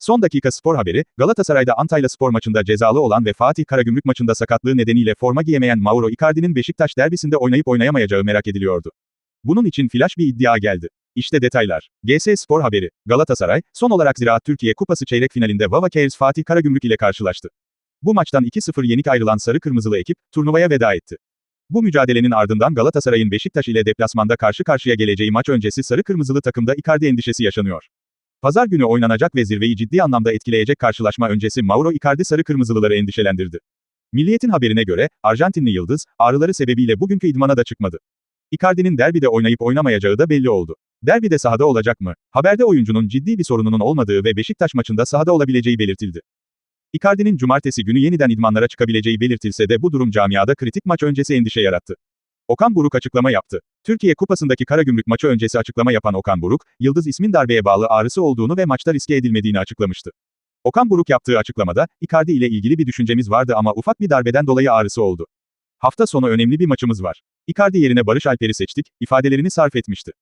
Son dakika spor haberi, Galatasaray'da Antalya spor maçında cezalı olan ve Fatih Karagümrük maçında sakatlığı nedeniyle forma giyemeyen Mauro Icardi'nin Beşiktaş derbisinde oynayıp oynayamayacağı merak ediliyordu. Bunun için flash bir iddia geldi. İşte detaylar. GS Spor haberi. Galatasaray, son olarak Ziraat Türkiye Kupası çeyrek finalinde Vava Cares Fatih Karagümrük ile karşılaştı. Bu maçtan 2-0 yenik ayrılan Sarı Kırmızılı ekip, turnuvaya veda etti. Bu mücadelenin ardından Galatasaray'ın Beşiktaş ile deplasmanda karşı karşıya geleceği maç öncesi Sarı Kırmızılı takımda Icardi endişesi yaşanıyor. Pazar günü oynanacak ve zirveyi ciddi anlamda etkileyecek karşılaşma öncesi Mauro Icardi Sarı Kırmızılıları endişelendirdi. Milliyet'in haberine göre, Arjantinli Yıldız, ağrıları sebebiyle bugünkü idmana da çıkmadı. Icardi'nin derbide oynayıp oynamayacağı da belli oldu. Derbide sahada olacak mı? Haberde oyuncunun ciddi bir sorununun olmadığı ve Beşiktaş maçında sahada olabileceği belirtildi. Icardi'nin cumartesi günü yeniden idmanlara çıkabileceği belirtilse de bu durum camiada kritik maç öncesi endişe yarattı. Okan Buruk açıklama yaptı. Türkiye Kupası'ndaki Karagümrük maçı öncesi açıklama yapan Okan Buruk, Yıldız ismin darbeye bağlı ağrısı olduğunu ve maçta riske edilmediğini açıklamıştı. Okan Buruk yaptığı açıklamada, Icardi ile ilgili bir düşüncemiz vardı ama ufak bir darbeden dolayı ağrısı oldu. Hafta sonu önemli bir maçımız var. Icardi yerine Barış Alper'i seçtik, ifadelerini sarf etmişti.